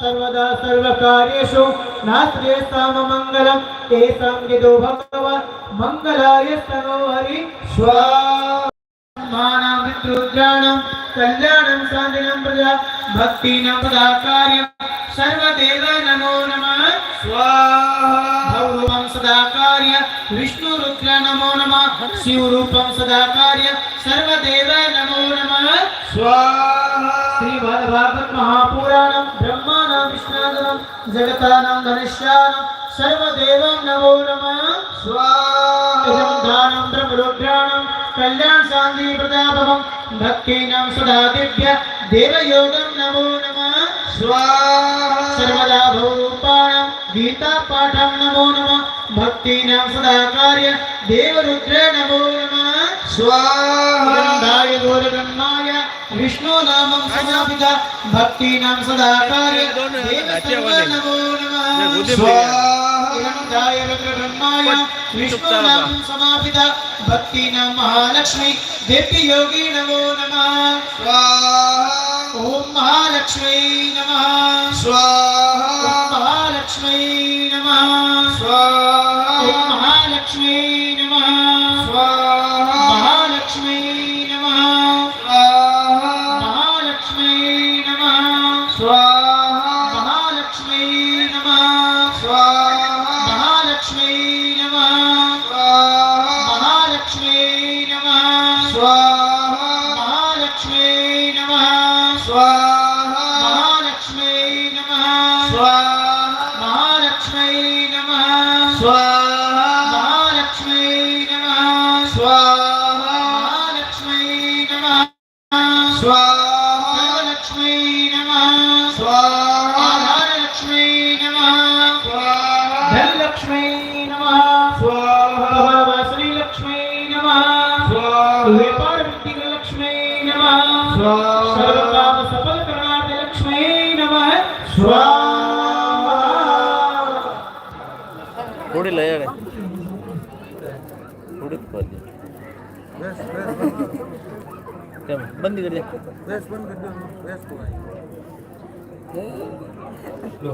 सर्वदा सर्वकार्येषु नास्त्येषाममङ्गलं तेषां यदो भगवन् मङ्गलाय स्तनो हरि स्वामानां विद्रुद्राणां कल्याणं शान्तिनं प्रजा भक्तीनं सदा कार्यं सर्वदेव नमो नमः स्वाहा सदा कार्य विष्णुरुद्र नमो नमः शिवरूपं सदा कार्य सर्वदेव नमो नमः स्वाहा श्रीमद्भागवत महापुराणं ब्रह्माणां विष्णादनं जगतानां धनुष्यानं सर्वदेवं नमो नमः स्वाहा दानं ब्रह्मरुद्राणं कल्याण शान्ति प्रतापकं भक्तीनां सदा दिव्य देवयोगं नमो नमः स्वाहा सर्वदा भवरूपाणां गीतापाठं नमो नमः भक्तीनां सदा कार्य देवरुद्र नमो नमः स्वाहाय गौरब्रह्माय विष्णु नामं समापित भक्तीनां सदा कार्य देवसर्व नमो नमः स्वाहाय रुद्रब्रह्माय विष्णु नामं समापित भक्तीनां महालक्ष्मी देव्य योगी नमो नमः स्वाहा ॐ महालक्ष्मी नमः स्वाहा ॐ महालक्ष्मी नमः स्वाहा ॐ महालक्ष्मी स्वाहा महालक्ष्मी नमः स्वाहा महालक्ष्मी नमः स्वाहा महालक्ष्मी नमः स्वाहा महालक्ष्मी नमः स्वाहा महालक्ष्मी नमः स्वाहा महालक्ष्मी नमः स्वाहा सर्वकाम सफल करणारे लक्ष्मी नमः स्वाहा थोड़ी लय है थोड़ी बंद बस बस क्या बंद कर दे बस बंद कर दो बस को लो।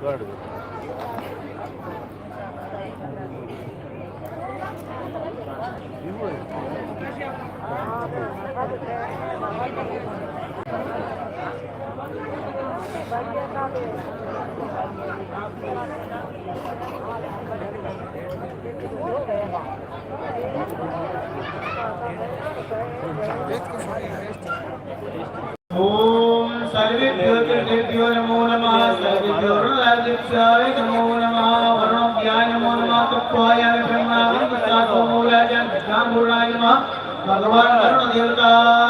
Guarda. ॐ सर्वेभ्यो नमो नमः, सर्वेभ्यो रुद्रादित्याय नमो नमः वरुणभ्याय नमो नमः तत्त्वाय ब्रह्मावृतसातो मूलाय ज्ञानपूर्णाय नमः, भगवान् वरुणदेवताय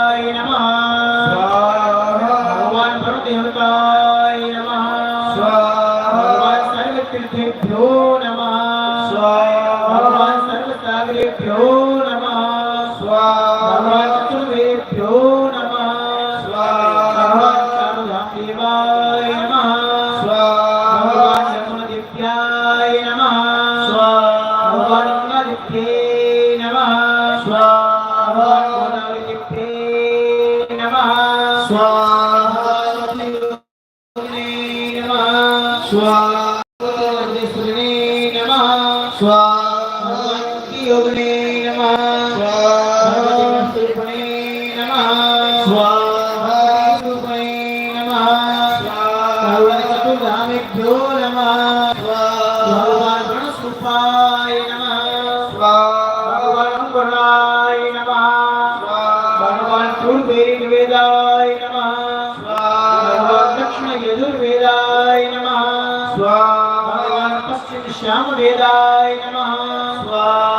भगवान् पश्चिम श्याम वेदाय नमः।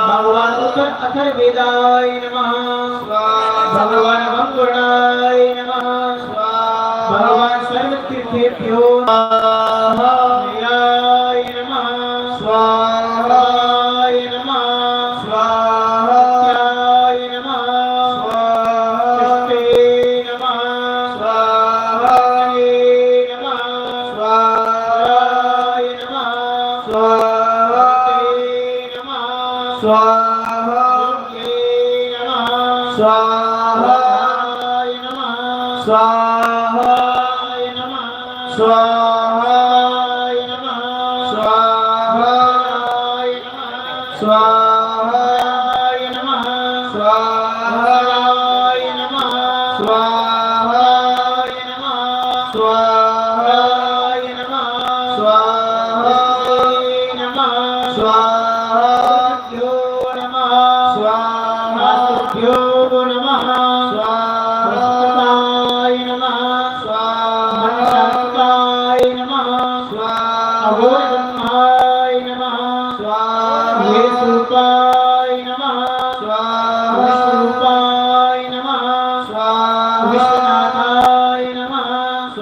भगवान उत्तर अथर्वेदाय नमः। भगवान मंगुणाय नमः। भगवान सर्वतीर्थेभ्यो नमः Allah.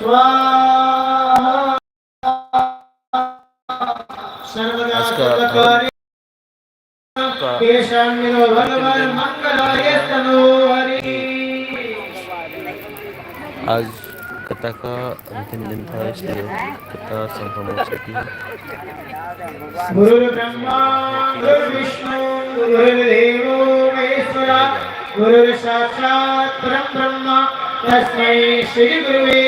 आज कथा का अंतिम दिन था, इसलिए कथा संभ्रमोत्सव गुरु ब्रह्मा गुरु विष्णु गुरुर्देवो महेश्वरा गुरु साक्षात् परम ब्रह्म तस्मै श्री गुरुवे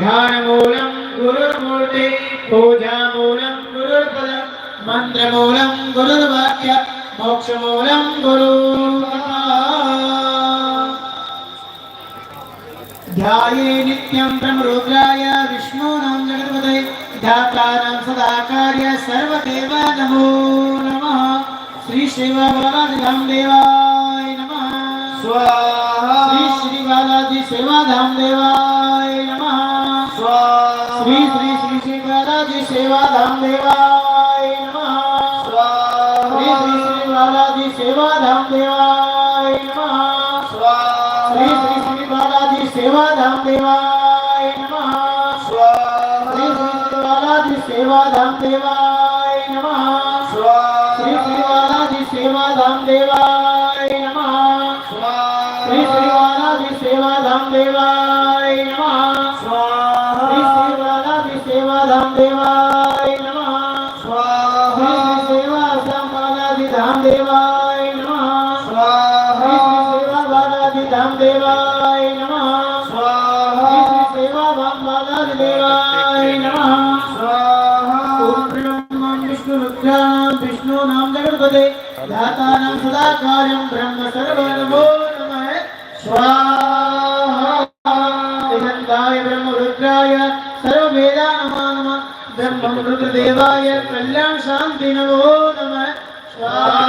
ध्यानमूलं गुरुर्मूर्ति पूजामूलं गुरुर्पदं मन्त्रमूलं गुरुर्वाक्य मोक्षमूलं गुरु। ध्याये नित्यं ब्रह्मरुद्राय विष्णूनां जगन्पते ध्यातानां सदा कार्य सर्वदेव नमो नमः। श्री शिव बालाधाम देवाय नमः। स्वाहा। श्री श्री बालाजी सेवाधाम देवाय नमः। శ్రీ శ్రీ శ్రీ శ్రీ బాలాజీ సేవాధాం దేవాయ నమ శ్రీ శ్రీ శ్రీ బాలాజీ సేవాధాం దేవాయ నమ శ్రీ శ్రీ శ్రీ బాలాజీ సేవాధాం దేవాయ నమ శ్రీ శ్రీ శ్రీ బాలాజీ సేవాధాం దేవాయ నమ శ్రీ శ్రీ బాలాజీ సేవాధాం దేవాయ నమ శ్రీ శ్రీ బాలాజీ సేవాధాం దేవాయ నమ विष्णूनां जगत्पते दातानां सदा कार्यं ब्रह्म सर्वनमो नमः स्वाहा निगन्धाय ब्रह्मरुद्राय सर्ववेदानमो नमः ब्रह्मं रुद्रदेवाय कल्याण शान्ति नमो नमः स्वाहा